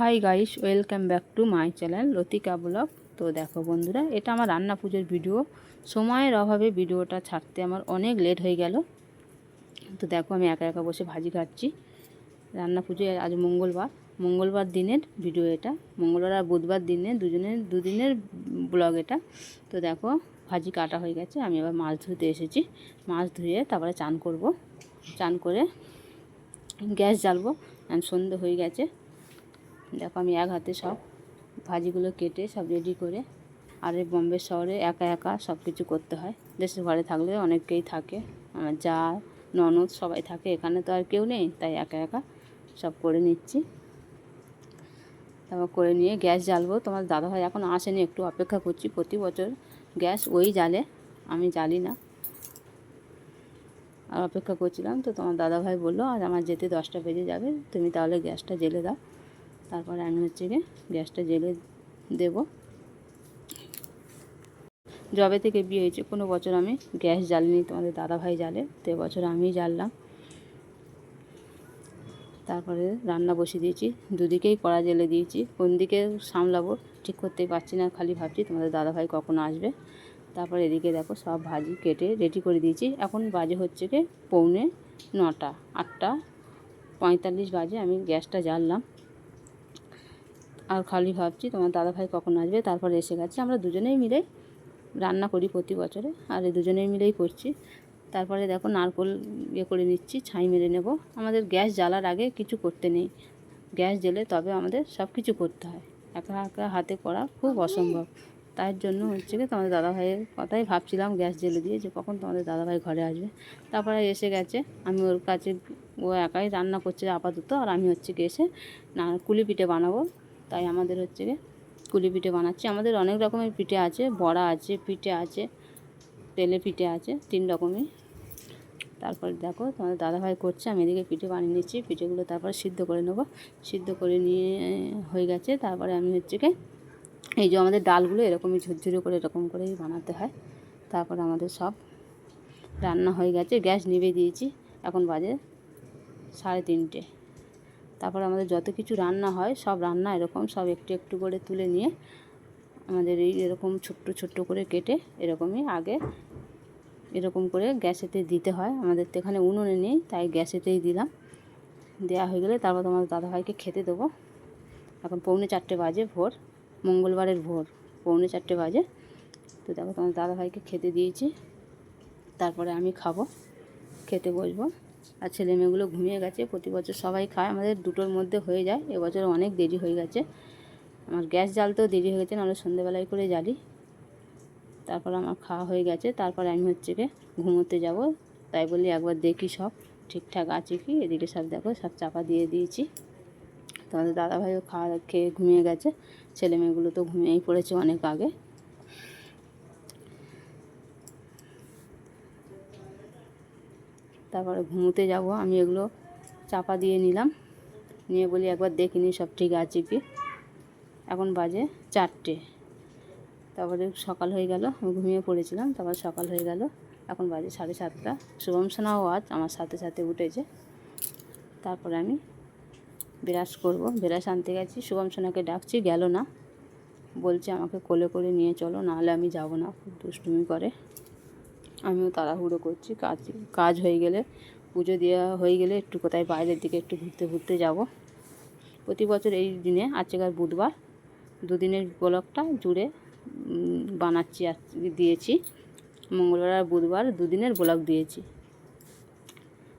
Hi guys welcome back to my channel Latika blog তো দেখো বন্ধুরা, এটা আমার রান্না পুজোর ভিডিও সময়ের অভাবে ভিডিওটা ছাড়তে আমার অনেক লেট হয়ে গেল। তো দেখো আমি একা একা বসে ভাজি খাচ্ছি। রান্না পুজো আজ মঙ্গলবার। মঙ্গলবার দিনের ভিডিও এটা। মঙ্গলবার আর বুধবার দিনে দুজনের, দুদিনের ব্লগ এটা। তো দেখো, ভাজি কাটা হয়ে গেছে। আমি এবার মাছ ধুতে এসেছি। মাছ ধুয়ে তারপরে চান করব। চান করে গ্যাস জ্বালবো। সন্ধে হয়ে গেছে। দেখো আমি এক হাতে সব ভাজিগুলো কেটে সব রেডি করে আর এই বম্বে শহরে একা একা সব কিছু করতে হয়। দেশের ঘরে থাকলে অনেকেই থাকে, আমার যা, ননদ সবাই থাকে, এখানে তো আর কেউ নেই, তাই একা একা সব করে নিচ্ছি। তারপর করে নিয়ে গ্যাস জ্বালবো। তোমার দাদাভাই এখন আসেনি, একটু অপেক্ষা করছি। প্রতি বছর গ্যাস ওই জ্বালে, আমি জ্বালি না। আর অপেক্ষা করছিলাম তো তোমার দাদাভাই বলল আর আমার যেতে দশটা বেজে যাবে, তুমি তাহলে গ্যাসটা জেলে দাও। তারপরে আমি হচ্ছে গিয়ে গ্যাসটা জেলে দেব। জবে থেকে বিয়ে হয়েছে, কোনো বছর আমি গ্যাস জ্বালিনি, তোমাদের দাদাভাই জ্বালে, তো বছর আমি জ্বাললাম। তারপরে রান্না বসিয়ে দিয়েছি, দুদিকেই কড়া জেলে দিয়েছি, কোন দিকে সামলাবো ঠিক করতে পারছি না, খালি ভাবছি তোমাদের দাদাভাই কখন আসবে। তারপর এদিকে দেখো সব ভাজি কেটে রেডি করে দিয়েছি, এখন বাজে হচ্ছে কি পৌনে নটা, আটটা পঁয়তাল্লিশ বাজে আমি গ্যাসটা জ্বাললাম। আর খালি ভাবছি তোমার দাদাভাই কখন আসবে? তারপর এসে গেছে। আমরা দুজনেই মিলেই রান্না করি প্রতি বছরে, আর এই দুজনেই মিলেই করছি। তারপরে দেখো নারকোল ইয়ে করে নিচ্ছি, ছাই মেরে নেব। আমাদের গ্যাস জ্বালার আগে কিছু করতে নেই। গ্যাস জ্বেলে তবে আমাদের সব কিছু করতে হয়। একা একা হাতে করা খুব অসম্ভব। তার জন্য হচ্ছে কি তোমাদের দাদাভাইয়ের কথাই ভাবছিলাম গ্যাস জ্বেলে দিয়ে যে কখন তোমাদের দাদাভাই ঘরে আসবে। তারপরে এসে গেছে। আমি ওর কাছে ও একাই রান্না করছে আপাতত, আর আমি হচ্ছে কি এসে না কুলি পিঠে বানাবো। তাই আমাদের হচ্ছে গিয়ে কুলি পিঠে বানাচ্ছি। আমাদের অনেক রকমের পিঠে আছে, বড়া আছে, পিঠে আছে, তেলে পিঠে আছে, তিন রকমই। তারপর দেখো তোমাদের দাদাভাই করছে, আমি এদিকে পিঠে বানিয়ে নিচ্ছি, পিঠেগুলো তারপর সিদ্ধ করে নেব। সিদ্ধ করে নিয়ে হয়ে গেছে, তারপরে আমি হচ্ছে কি এই যে আমাদের ডালগুলো এরকমই ঝুরঝুরে করে এরকম করেই বানাতে হয়। তারপর আমাদের সব রান্না হয়ে গেছে, গ্যাস নিভে দিয়েছি, এখন বাজে সাড়ে তিনটে। তারপর আমাদের যত কিছু রান্না হয়, সব রান্না এরকম, সব একটু একটু করে তুলে নিয়ে আমাদের এই এরকম ছোট্ট ছোট্ট করে কেটে এরকমই আগে এরকম করে গ্যাসেতে দিতে হয়। আমাদের তো এখানে উনুনে নেই, তাই গ্যাসেতেই দিলাম। দেওয়া হয়ে গেলে তারপর তোমার দাদাভাইকে খেতে দেবো। এখন পৌনে চারটে বাজে ভোর, মঙ্গলবারের ভোর, পৌনে চারটে বাজে। তো দেখো তোমার দাদাভাইকে খেতে দিয়েছি, তারপরে আমি খাব, খেতে বসবো। আর ছেলে মেয়েগুলো ঘুমিয়ে গেছে, প্রতি বছর সবাই খায়। আমাদের দুটোর মধ্যে হয়ে যায়। এবছর অনেক দেরি হয়ে গেছে। আমার গ্যাস জ্বালতেও দেরি হয়ে গেছে, নাহলে সন্ধেবেলায় করে জ্বালি। তারপর আমার খাওয়া হয়ে গেছে। তারপর আমি হচ্ছে গিয়ে ঘুমোতে যাব। তাই বলি একবার দেখি সব, ঠিকঠাক আছে কি? এদিকে সব দেখো, সব চাপা দিয়ে দিয়েছি। তোমাদের দাদাভাইও খাওয়া খেয়ে ঘুমিয়ে গেছে। ছেলে মেয়েগুলো তো ঘুমিয়েই পড়েছে অনেক আগে। তারপরে ঘুমোতে যাব। আমি এগুলো চাপা দিয়ে নিলাম। নিয়ে বলি একবার দেখিনি সব ঠিক আছে কি। এখন বাজে চারটে। তারপরে সকাল হয়ে গেল, আমি ঘুমিয়ে পড়েছিলাম, তারপর সকাল হয়ে গেল। এখন বাজে সাড়ে সাতটা। শুভম সোনাও আজ আমার সাথে সাথে উঠেছে। তারপরে আমি বিরাস করব। বিরাস আনতে গেছি। শুভম সোনাকে ডাকছি, গেল না। বলছে আমাকে কোলে করে নিয়ে চলো, নাহলে আমি যাব না। খুব দুষ্টুমি করে। আমিও তাড়াহুড়ো করছি, কাজ কাজ হয়ে গেলে, পুজো দেওয়া হয়ে গেলে একটু কোথায় বাইরের দিকে একটু ঘুরতে ঘুরতে যাব। প্রতি বছর এই দিনে, আজকের বুধবার, দুদিনের ব্লকটা জুড়ে বানাচ্ছি দিয়েছি। মঙ্গলবার আর বুধবার দুদিনের ব্লক দিয়েছি।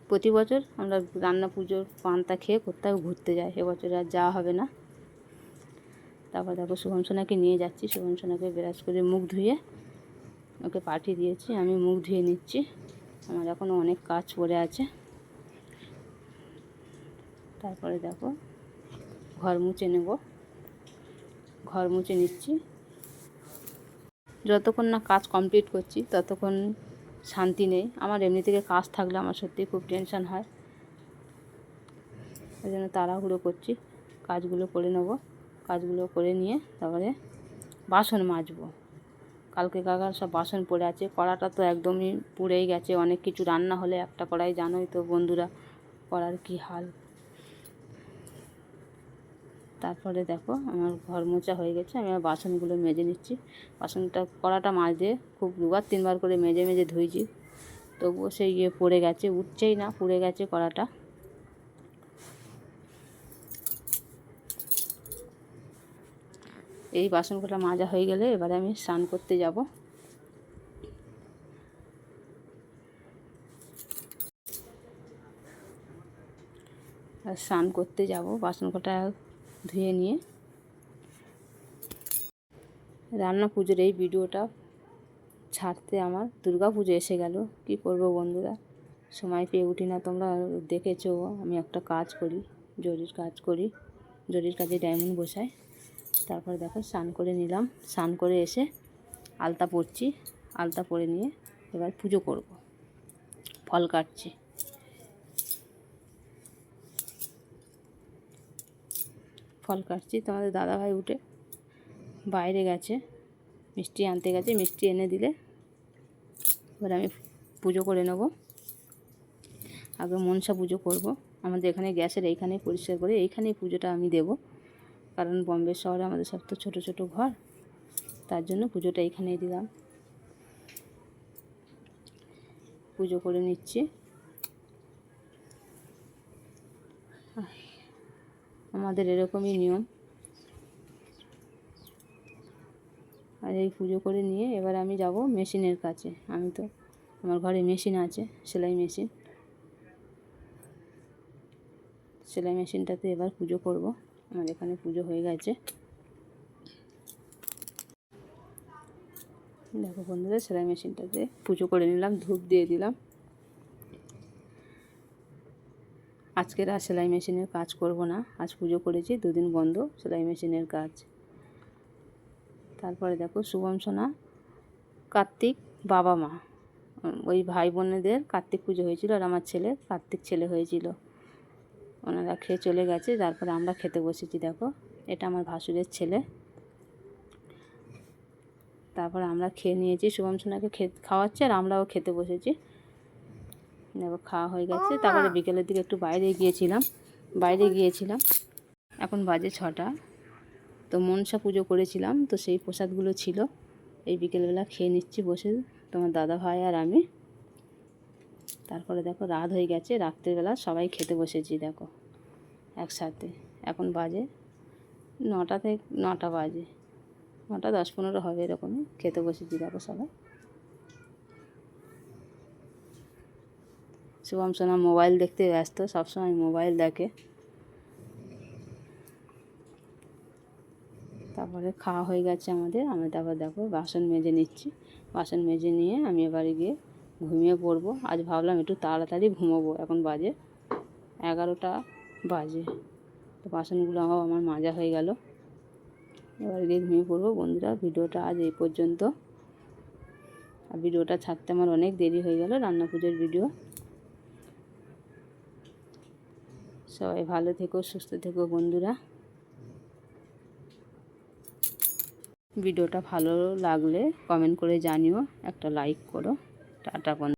প্রতি বছর আমরা রান্না পুজোর পান্তা খেয়ে কোথাও ঘুরতে যাই এবছর আর যাওয়া হবে না। তারপর দেখো, শুভম সোনাকে নিয়ে যাচ্ছি, শুভম সোনাকে বিরাজ করে মুখ ধুয়ে ওকে পাঠিয়ে দিয়েছি, আমি মুখ ধুয়ে নিচ্ছি। আমার এখনও অনেক কাজ পড়ে আছে। তারপরে দেখো, ঘর মুছে নেব। ঘর মুছে নিচ্ছি। যতক্ষণ না কাজ কমপ্লিট করছি, ততক্ষণ শান্তি নেই। আমার এমনি থেকে কাজ থাকলে আমার সত্যিই খুব টেনশান হয়। ওই জন্য তাড়াহুড়ো করছি। কাজগুলো করে নেব। কাজগুলো করে নিয়ে তারপরে বাসন মাজবো। কালকে কাকার সব বাসন পড়ে আছে, কড়াটা তো একদমই পুড়েই গেছে, অনেক কিছু রান্না হলে একটা কড়াই জানোই তো বন্ধুরা কড়ার কি হাল। তারপরে দেখো আমার ঘর মোছা হয়ে গেছে, আমি আমার বাসনগুলো মেজে নিচ্ছি, বাসনটা কড়াটা মাছ দিয়ে খুব দুবার তিনবার করে মেজে মেজে ধুইছি, তবুও সেই ইয়ে পড়ে গেছে, উঠছেই না, পুড়ে গেছে কড়াটা। এই বাসনগুলো মাজা হয়ে গেলে এবারে আমি স্নান করতে যাব। আর স্নান করতে যাব বাসন কটা ধুয়ে নিয়ে। রান্না পুজোর এই ভিডিওটা ছাড়তে আমার দুর্গা পুজো এসে গেল। কি করব বন্ধুরা? সময় পেয়ে উঠি না তোমরা, দেখেছ, আমি একটা কাজ করি, জরির কাজ করি, জরির কাজে ডায়মন্ড বসাই। তারপরে দেখো স্নান করে নিলাম। স্নান করে এসে আলতা পরছি। আলতা পরে নিয়ে এবার পুজো করব। ফল কাটছি। ফল কাটছি। তোমাদের দাদাভাই উঠে বাইরে গেছে। মিষ্টি আনতে গেছে। মিষ্টি এনে দিলে এবার আমি পুজো করে নেব। আগে মনসা পুজো করব। আমাদের এখানে গ্যাসের এইখানে পরিষ্কার করে এইখানেই পুজোটা আমি দেব। কারণ বম্বে শহরে আমাদের সব তো ছোটো ছোটো ঘর। তার জন্য পুজোটা এখানেই দিলাম। পুজো করে নিচ্ছি। আমাদের এরকমই নিয়ম। আর এই পুজো করে নিয়ে এবার আমি যাব মেশিনের কাছে। আমি তো, আমার ঘরে মেশিন আছে, সেলাই মেশিন। সেলাই মেশিনটাতে এবার পুজো করব। আমার এখানে পুজো হয়ে গেছে। দেখো বন্ধুরা, সেলাই মেশিনটাতে পুজো করে নিলাম, ধূপ দিয়ে দিলাম। আজকের আর সেলাই মেশিনের কাজ করব না, আজ পুজো করেছি, দুদিন বন্ধ, সেলাই মেশিনের কাজ। তারপরে দেখো শুভম সোনা, কার্তিক বাবা মা। ওই ভাই বোনেদের কার্তিক পুজো হয়েছিল আর আমার ছেলে কার্তিক ছেলে হয়েছিল। ওনারা খেয়ে চলে গেছে, তারপরে আমরা খেতে বসেছি, দেখো। এটা আমার ভাসুরের ছেলে। তারপর আমরা খেয়ে নিয়েছি, শুভম সোনাকে খাওয়াচ্ছে আর আমরাও খেতে বসেছি। দেখো, খাওয়া হয়ে গেছে। তারপরে বিকেলের দিকে একটু বাইরে গিয়েছিলাম বাইরে গিয়েছিলাম। এখন বাজে ছটা। তো মনসা পুজো করেছিলাম, তো সেই প্রসাদগুলো ছিল। এই বিকেলবেলা খেয়ে নিচ্ছি বসে তোমার দাদা ভাই আর আমি। তারপরে দেখো রাত হয়ে গেছে, রাত্রেবেলা সবাই খেতে বসেছি দেখো একসাথে। এখন বাজে নটা থেকে, নটা বাজে। নটা দশ পনেরো হবে এরকমই, খেতে বসেছি দেখো সবাই। শুভম সোনা মোবাইল দেখতে ব্যস্ত, সবসময় মোবাইল দেখে। তারপরে খাওয়া হয়ে গেছে আমাদের, আমি তারপর দেখো বাসন মেজে নিচ্ছি। বাসন মেজে নিয়ে আমি এবারে গিয়ে ঘুমিয়ে পড়ব। আজ ভাবলাম একটু তাড়াতাড়ি ঘুমোবো। এখন বাজে এগারোটা বাজে। তো বাসনগুলো আমার মাজা হয়ে গেল। এবার গিয়ে ঘুমিয়ে পড়ব। বন্ধুরা, ভিডিওটা আজ এই পর্যন্ত। আর ভিডিওটা ছাড়তে আমার অনেক দেরি হয়ে গেল রান্না পুজোর ভিডিও। সবাই ভালো থেকো, সুস্থ থেকো বন্ধুরা। ভিডিওটা ভালো লাগলে কমেন্ট করে জানিও, একটা লাইক করো। টাটা বন্ধু।